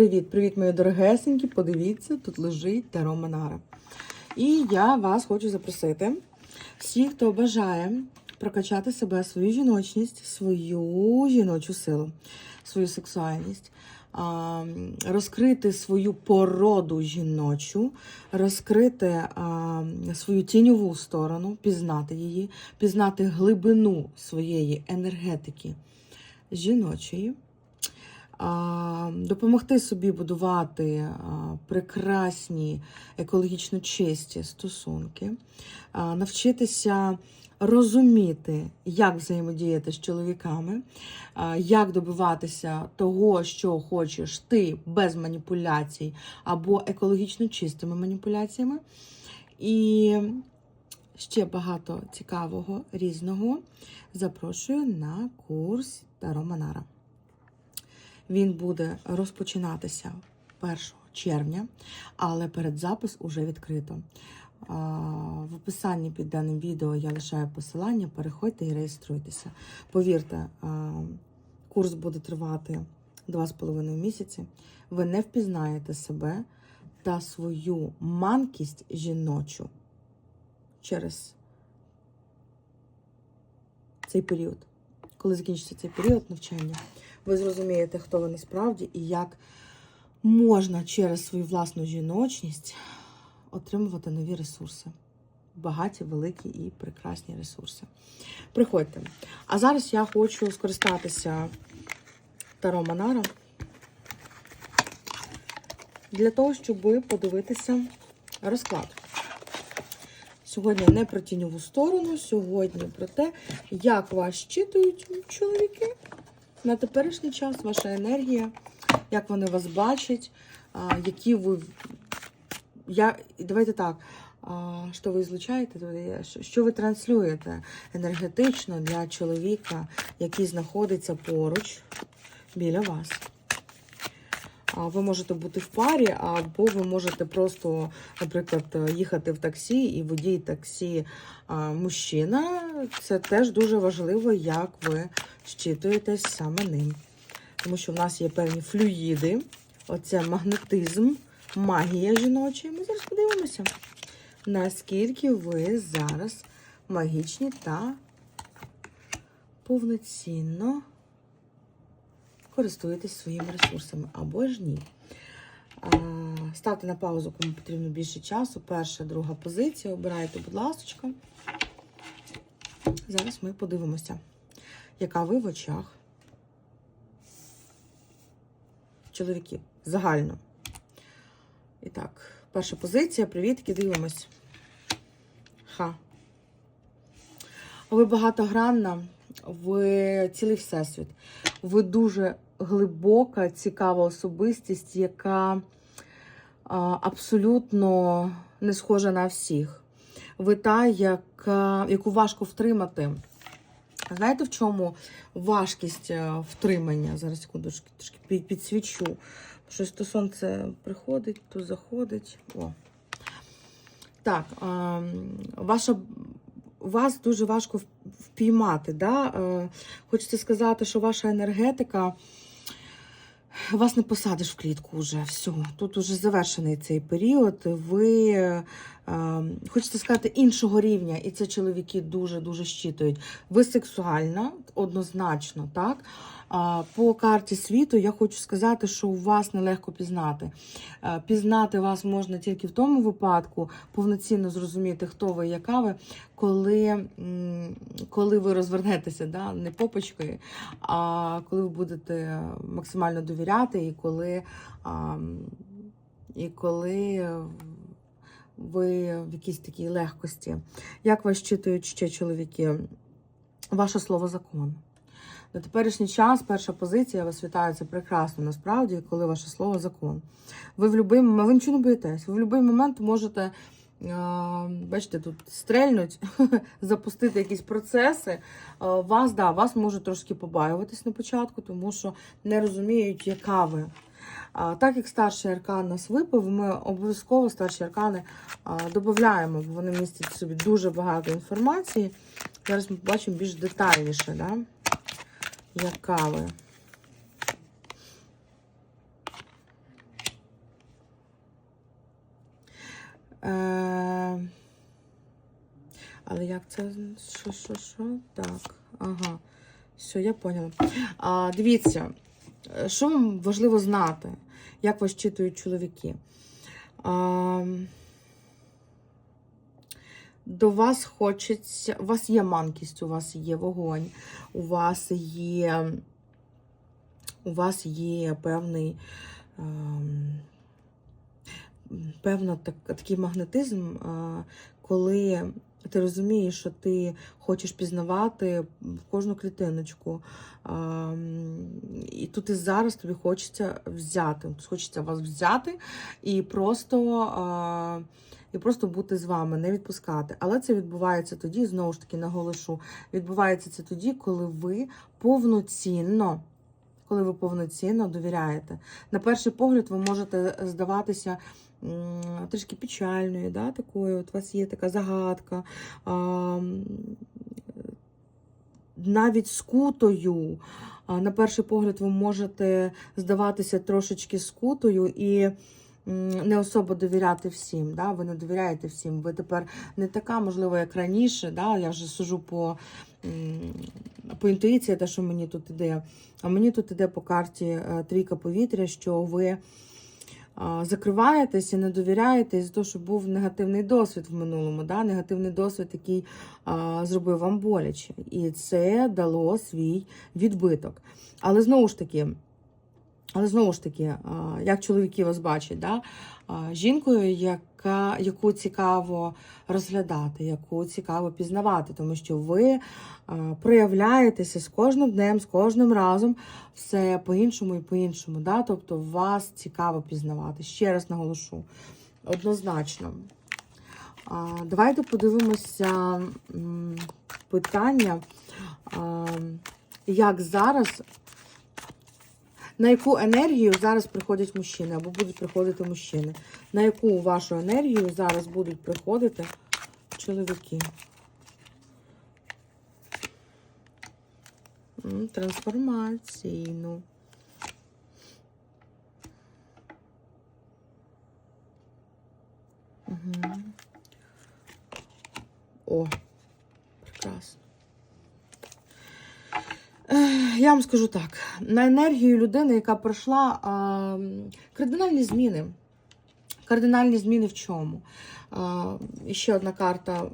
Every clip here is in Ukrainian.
Привіт, привіт, мої дорогесенькі. Подивіться, тут лежить Таро Манара. І я вас хочу запросити. Всі, хто бажає прокачати себе, свою жіночність, свою жіночу силу, свою сексуальність, розкрити свою породу жіночу, розкрити свою тіньову сторону, пізнати її, пізнати глибину своєї енергетики жіночої допомогти собі будувати прекрасні екологічно чисті стосунки, навчитися розуміти, як взаємодіяти з чоловіками, як добиватися того, що хочеш ти без маніпуляцій або екологічно чистими маніпуляціями. І ще багато цікавого різного запрошую на курс Таро Манара. Він буде розпочинатися 1 червня, але передзапис уже відкрито. В описанні під даним відео я лишаю посилання, переходьте і реєструйтеся. Повірте, курс буде тривати 2,5 місяці. Ви не впізнаєте себе та свою манкість жіночу через цей період. Коли закінчиться цей період навчання, ви зрозумієте, хто ви насправді і як можна через свою власну жіночність отримувати нові ресурси. Багаті, великі і прекрасні ресурси. Приходьте. А зараз я хочу скористатися Таро Манара для того, щоб подивитися розклад. Сьогодні не про тіньову сторону, сьогодні про те, як вас щитують чоловіки на теперішній час, ваша енергія, як вони вас бачать, які ви. Я... Давайте так. Що ви злучаєте, то я- що- що ви транслюєте енергетично для чоловіка, який знаходиться поруч біля вас. Ви можете бути в парі, або ви можете просто, наприклад, їхати в таксі, і водій таксі мужчина. Це теж дуже важливо, як ви щитуєтесь саме ним. Тому що в нас є певні флюїди, оце магнетизм, магія жіноча. Ми зараз подивимося, наскільки ви зараз магічні та повноцінно користуєтесь своїми ресурсами або ж ні. Ставте на паузу, кому потрібно більше часу. Перша, друга позиція. Обирайте, будь ласка. Зараз ми подивимося, яка ви в очах чоловіків загально. І так, перша позиція. Привітки, дивимось. Ха. Ви багатогранна, ви цілий всесвіт. Ви дуже глибока, цікава особистість, яка абсолютно не схожа на всіх. Ви та, яка, яку важко втримати. Знаєте, в чому важкість е, втримання? Зараз секундочку, трошки під- підсвічу. Щось то сонце приходить, то заходить. О. Так, ваша, вас дуже важко впіймати. Да? Е, Хочеться сказати, що ваша енергетика. Вас не посадиш в клітку вже. Все. Тут уже завершений цей період. Ви е, хочете сказати іншого рівня, і це чоловіки дуже-дуже щитують. Ви сексуальна, однозначно, так? По карті світу я хочу сказати, що у вас нелегко пізнати. Е, Пізнати вас можна тільки в тому випадку, повноцінно зрозуміти, хто ви яка ви, коли, коли ви розвернетеся, да? не попочкою, а коли ви будете максимально довіряти, і коли, і коли ви в якійсь такій легкості. Як вас читують ще чоловіки? Ваше слово закон. На теперішній час перша позиція вас вітаю, це прекрасно насправді, коли ваше слово закон. Ви в будь-який момент, ви нічого не боїтесь, ви в будь-який момент можете, а, бачите, тут стрельнуть, запустити якісь процеси. А, Вас, да, вас можуть трошки побаюватись на початку, тому що не розуміють, яка ви. Так як старший аркан нас випив, ми обов'язково старші аркани додаємо, бо вони містять в собі дуже багато інформації. Зараз ми побачимо більш детальніше, да? яка ви. Е, але як це? Що, що, що? Так, ага, все, я поняла. А, Дивіться що вам важливо знати, як вас читують чоловіки. До вас хочеться. У вас є манкість, у вас є вогонь, у вас є. У вас є певний. Певно, так, такий магнетизм, коли ти розумієш, що ти хочеш пізнавати кожну клітиночку. І тут і зараз тобі хочеться взяти. Хочеться вас взяти і просто. І просто бути з вами, не відпускати. Але це відбувається тоді, знову ж таки, наголошу, відбувається це тоді, коли ви повноцінно, коли ви повноцінно довіряєте. На перший погляд, ви можете здаватися трішки печальною, да, такою. От у вас є така загадка. А, навіть скутою. На перший погляд, ви можете здаватися трошечки скутою і не особо довіряти всім. Да? Ви не довіряєте всім. Ви тепер не така, можливо, як раніше. Да? Я вже сужу по, по інтуїції, те, що мені тут іде. А мені тут іде по карті е, трійка повітря, що ви закриваєтесь і не довіряєтесь то що був негативний досвід в минулому, да? негативний досвід, який а, зробив вам боляче. І це дало свій відбиток. Але знову ж таки, але знову ж таки, як чоловіки вас бачать, да? жінкою, яка, яку цікаво розглядати, яку цікаво пізнавати, тому що ви проявляєтеся з кожним днем, з кожним разом все по-іншому і по-іншому. Да? Тобто вас цікаво пізнавати. Ще раз наголошу. Однозначно. Давайте подивимося питання, як зараз, на яку енергію зараз приходять мужчини або будуть приходити мужчини. На яку вашу енергію зараз будуть приходити чоловіки? Трансформаційну. Угу. О, прекрасно. Ех, Я вам скажу так: на енергію людини, яка пройшла а, кардинальні зміни. Кардинальні зміни в чому? А, ще одна карта,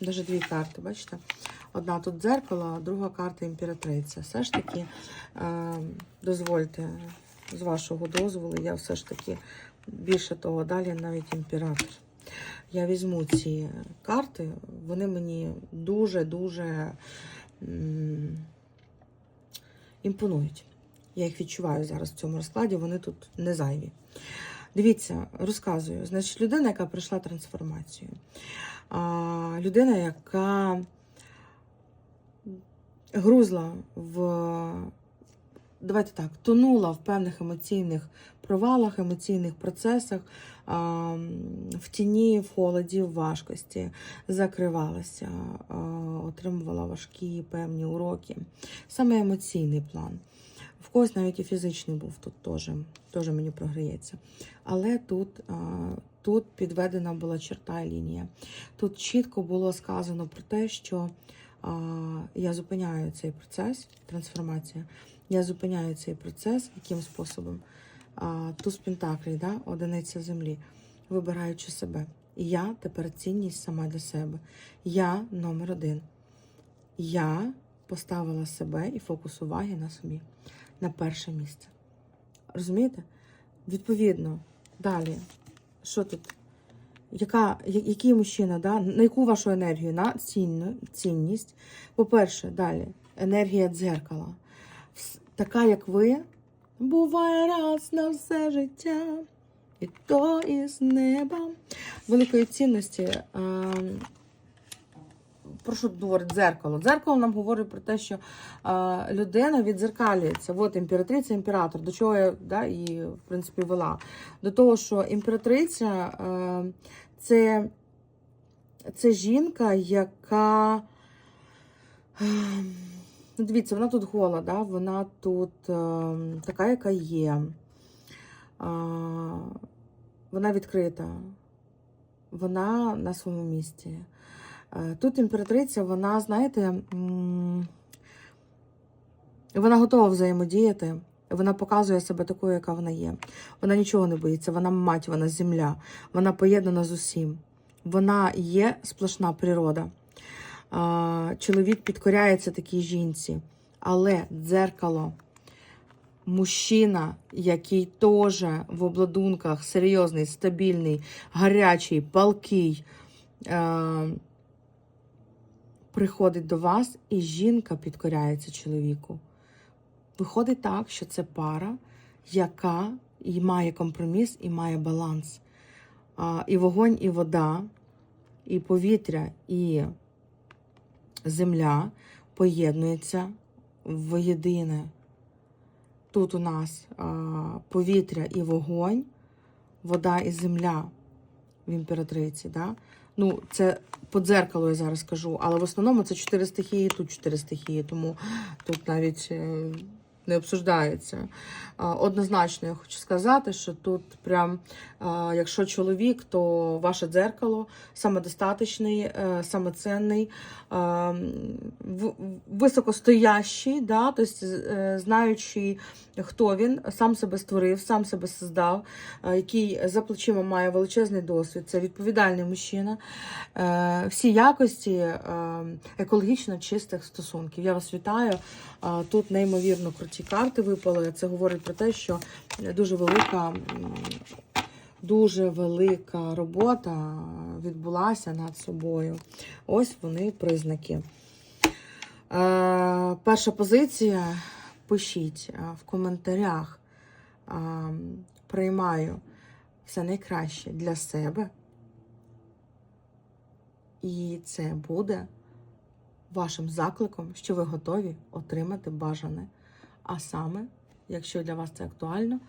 навіть дві карти, бачите? Одна тут дзеркало, а друга карта імператриця. Все ж таки, е, дозвольте, з вашого дозволу, я все ж таки більше того, далі навіть імператор. Я візьму ці карти, вони мені дуже-дуже імпонують. Я їх відчуваю зараз в цьому розкладі, вони тут не зайві. Дивіться, розказую. Значить, людина, яка пройшла трансформацію, людина, яка грузла в. Давайте так, тонула в певних емоційних провалах, емоційних процесах, в тіні, в холоді, в важкості, закривалася, отримувала важкі певні уроки. Саме емоційний план. В когось навіть і фізичний був тут теж, теж мені програється. Але тут, тут підведена була черта і лінія. Тут чітко було сказано про те, що а, я зупиняю цей процес, трансформація. Я зупиняю цей процес яким способом? А, туз Пентаклей, да? одиниця землі, вибираючи себе. Я тепер цінність сама для себе. Я номер один. Я поставила себе і фокус уваги на собі на перше місце. Розумієте? Відповідно, далі, що тут? Яка, який мужчина, да? на яку вашу енергію? На цінну, цінність. По-перше, далі, енергія дзеркала. Така, як ви, буває раз на все життя. І то із неба. Великої цінності. ем, про що говорить дзеркало? Дзеркало нам говорить про те, що е, людина відзеркалюється. От імператриця, імператор. До чого я да, і, в принципі, вела? До того, що імператриця е, це, це жінка, яка. е, Ну, дивіться, вона тут гола, да? вона тут е, така, яка є. А, вона відкрита. вона на своєму місці. Е, Тут імператриця, вона, знаєте, вона готова взаємодіяти. Вона показує себе такою, яка вона є. Вона нічого не боїться, вона мать, вона земля, вона поєднана з усім. Вона є сплошна природа. Чоловік підкоряється такій жінці, але дзеркало, мужчина, який теж в обладунках серйозний, стабільний, гарячий, палкий, е, приходить до вас, і жінка підкоряється чоловіку. Виходить так, що це пара, яка і має компроміс, і має баланс. І вогонь, і вода, і повітря, і земля поєднується в єдине. Тут у нас повітря і вогонь, вода і земля в імператриці. Да? Ну, це по дзеркалу я зараз кажу, але в основному це чотири стихії, тут чотири стихії, тому тут навіть е, не обсуждається. Однозначно, я хочу сказати, що тут прям, якщо чоловік, то ваше дзеркало самодостаточний, е, самоценний, високостоящий, да, тобто, е, знаючий, хто він, сам себе створив, сам себе создав, який за плечима має величезний досвід. Це відповідальний мужчина. Е, Всі якості е, екологічно чистих стосунків. Я вас вітаю. Тут неймовірно круті карти випали. Це говорить про те, що дуже велика, дуже велика робота відбулася над собою. Ось вони признаки. Е, Перша позиція. Пишіть е, в коментарях. Е, Приймаю все найкраще для себе. І це буде вашим закликом, що ви готові отримати бажане. А саме, якщо для вас це актуально,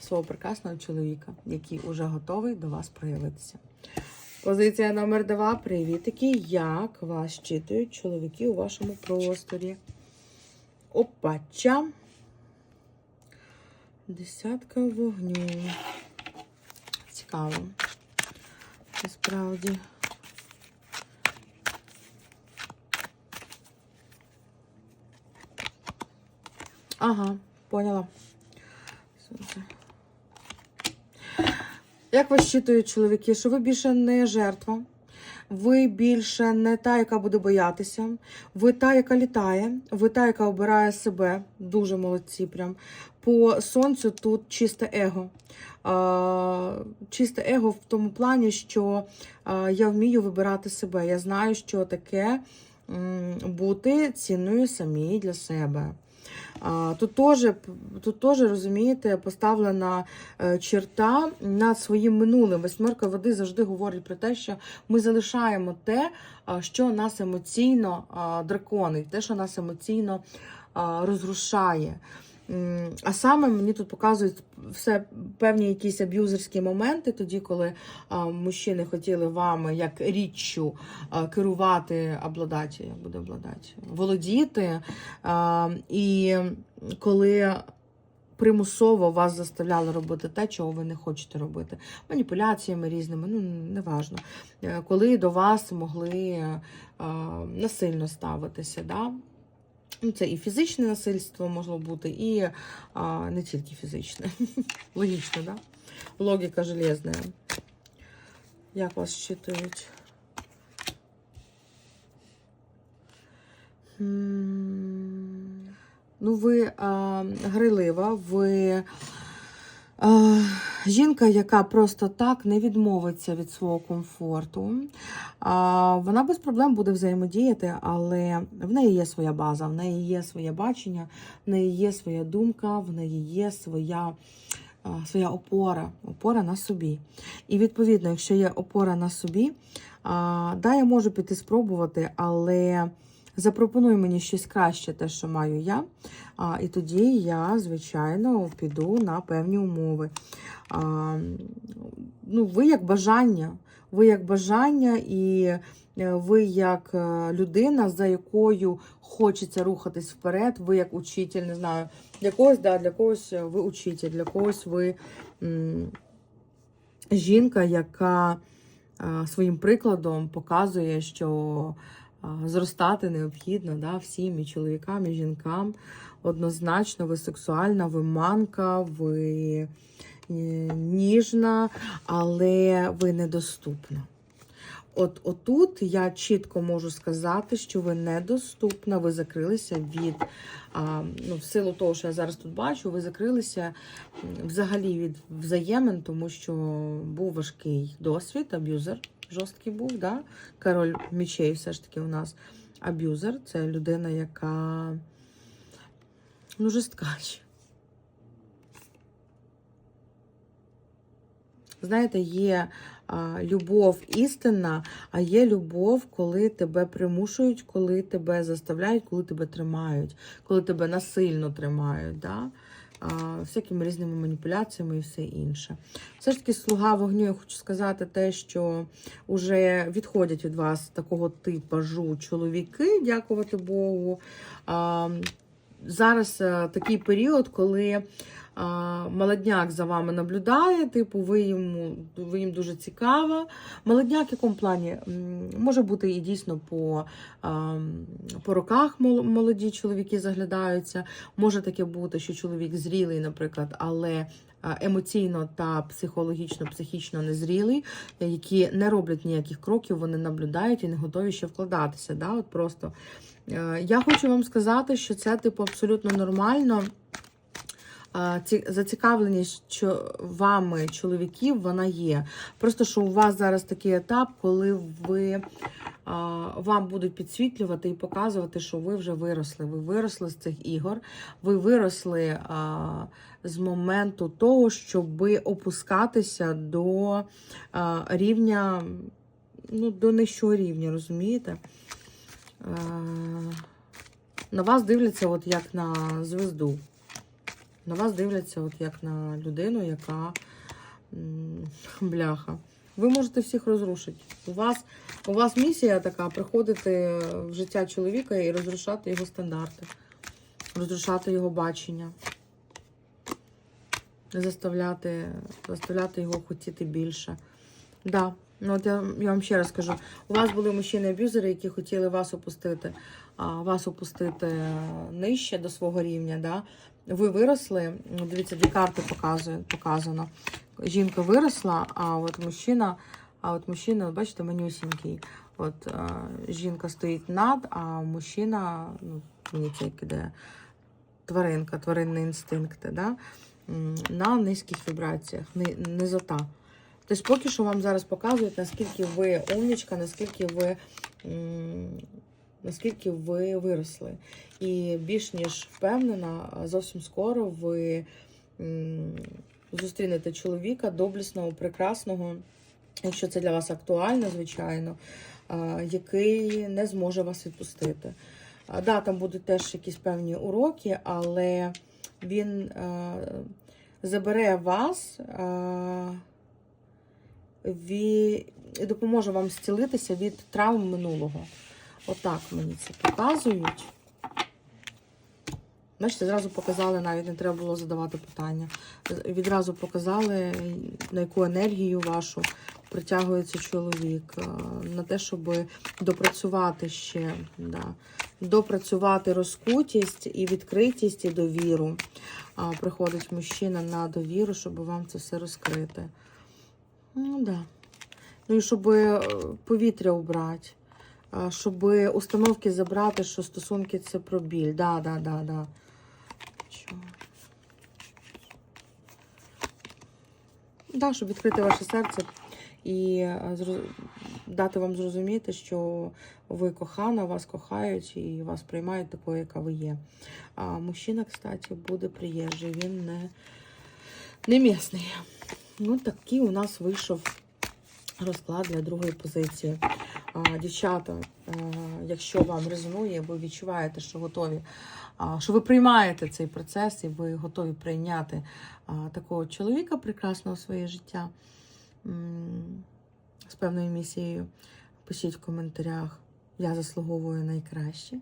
свого прекрасного чоловіка, який уже готовий до вас проявитися. Позиція номер два. Привітики. Як вас читують чоловіки у вашому просторі? Опача. Десятка вогню. Цікаво. Насправді. Ага, поняла. Як вас щитують чоловіки, що ви більше не жертва, ви більше не та, яка буде боятися, ви та, яка літає, ви та, яка обирає себе. Дуже молодці. Прям. По сонцю тут чисте его. А, чисте его в тому плані, що а, я вмію вибирати себе. Я знаю, що таке бути цінною самій для себе. Тут теж, тут теж, розумієте, поставлена е, черта над своїм минулим. Восьмерка води завжди говорить про те, що ми залишаємо те, що нас емоційно драконить, те, що нас емоційно розрушає. А саме мені тут показують все певні якісь аб'юзерські моменти, тоді, коли а, мужчини хотіли вами як річчю а, керувати, обладати, буде обладати, володіти. А, і коли примусово вас заставляли робити те, чого ви не хочете робити, маніпуляціями різними, ну неважно. Е, Коли до вас могли а, насильно ставитися. Да? Ну, це і фізичне насильство могло бути, і а, не тільки фізичне. Логічно, да? Логіка железна. Як вас щитують? Ну, ви а, грилива, ви жінка, яка просто так не відмовиться від свого комфорту. А, вона без проблем буде взаємодіяти, але в неї є своя база, в неї є своє бачення, в неї є своя думка, в неї є своя. а, Своя опора, опора на собі. І відповідно, якщо є опора на собі, да, я можу піти спробувати, але запропонуй мені щось краще, те, що маю я. А, і тоді я, звичайно, піду на певні умови. А, ну, ви як бажання, ви як бажання, і е, ви як е, людина, за якою хочеться рухатись вперед, ви як учитель, не знаю, для когось, да, для когось ви учитель, для когось ви м, жінка, яка а, своїм прикладом показує, що зростати необхідно да, всім і чоловікам, і жінкам. Однозначно, ви сексуальна, ви манка, ви е, ніжна, але ви недоступна. От отут я чітко можу сказати, що ви недоступна, ви закрилися від, а, ну, в силу того, що я зараз тут бачу, ви закрилися взагалі від взаємин, тому що був важкий досвід, аб'юзер жорсткий був, да? король мічей все ж таки у нас аб'юзер. Це людина, яка ну, жорсткач. Знаєте, є а, любов істинна, а є любов, коли тебе примушують, коли тебе заставляють, коли тебе тримають, коли тебе насильно тримають, да? Всякими різними маніпуляціями і все інше. Все ж таки, слуга вогню, я хочу сказати те, що вже відходять від вас такого типажу чоловіки, дякувати Богу. Зараз такий період, коли молодняк за вами наблюдає, типу, ви йому ви їм дуже цікава. Молодняк в якому плані? Може бути і дійсно по, по роках молоді чоловіки заглядаються. Може таке бути, що чоловік зрілий, наприклад, але емоційно та психологічно, психічно незрілий, е, які не роблять ніяких кроків, вони наблюдають і не готові ще вкладатися. Да? От просто. Е, Я хочу вам сказати, що це типу абсолютно нормально. Зацікавленість що вами, чоловіків, вона є. Просто що у вас зараз такий етап, коли ви вам будуть підсвітлювати і показувати, що ви вже виросли. Ви виросли з цих ігор, ви виросли з моменту того, щоб опускатися до рівня, ну, до нижчого рівня, розумієте? На вас дивляться от як на звезду. На вас дивляться от як на людину, яка бляха. Ви можете всіх розрушити. У вас, у вас місія така приходити в життя чоловіка і розрушати його стандарти, розрушати його бачення, заставляти, заставляти його хотіти більше. Да. Ну, от я, я вам ще раз кажу: у вас були мужчини-аб'юзери, які хотіли вас опустити, а, вас опустити нижче до свого рівня. Да? Ви виросли, дивіться, дві карти показує, показано. Жінка виросла, а от мужчина, а от мужчина, бачите, манюсінький. От а, жінка стоїть над, а мужчина, ну, мені це іде тваринка, тваринний інстинкт, да? на низьких вібраціях, ни- низота. Тобто поки що вам зараз показують, наскільки ви умнічка, наскільки ви, наскільки ви виросли. І більш ніж впевнена, зовсім скоро ви зустрінете чоловіка доблесного, прекрасного, якщо це для вас актуально, звичайно, який не зможе вас відпустити. Да, там будуть теж якісь певні уроки, але він забере вас. І допоможе вам зцілитися від травм минулого. Отак мені це показують. Бачите, зразу показали, навіть не треба було задавати питання. Відразу показали, на яку енергію вашу притягується чоловік, на те, щоб допрацювати ще, да. допрацювати розкутість і відкритість, і довіру. Приходить мужчина на довіру, щоб вам це все розкрити. Ну да. Ну і щоб е, повітря убрати, щоб установки забрати, що стосунки це про біль. Да, да, да, да. Да, щоб відкрити ваше серце і е, дати вам зрозуміти, що ви кохана, вас кохають і вас приймають такою, яка ви є. А мужчина, кстати, буде приїжджий, він не, не місний. Ну, такий у нас вийшов розклад для другої позиції. Дівчата, якщо вам резонує, ви відчуваєте, що готові, що ви приймаєте цей процес і ви готові прийняти такого чоловіка прекрасного в своє життя з певною місією, пишіть в коментарях. Я заслуговую найкраще.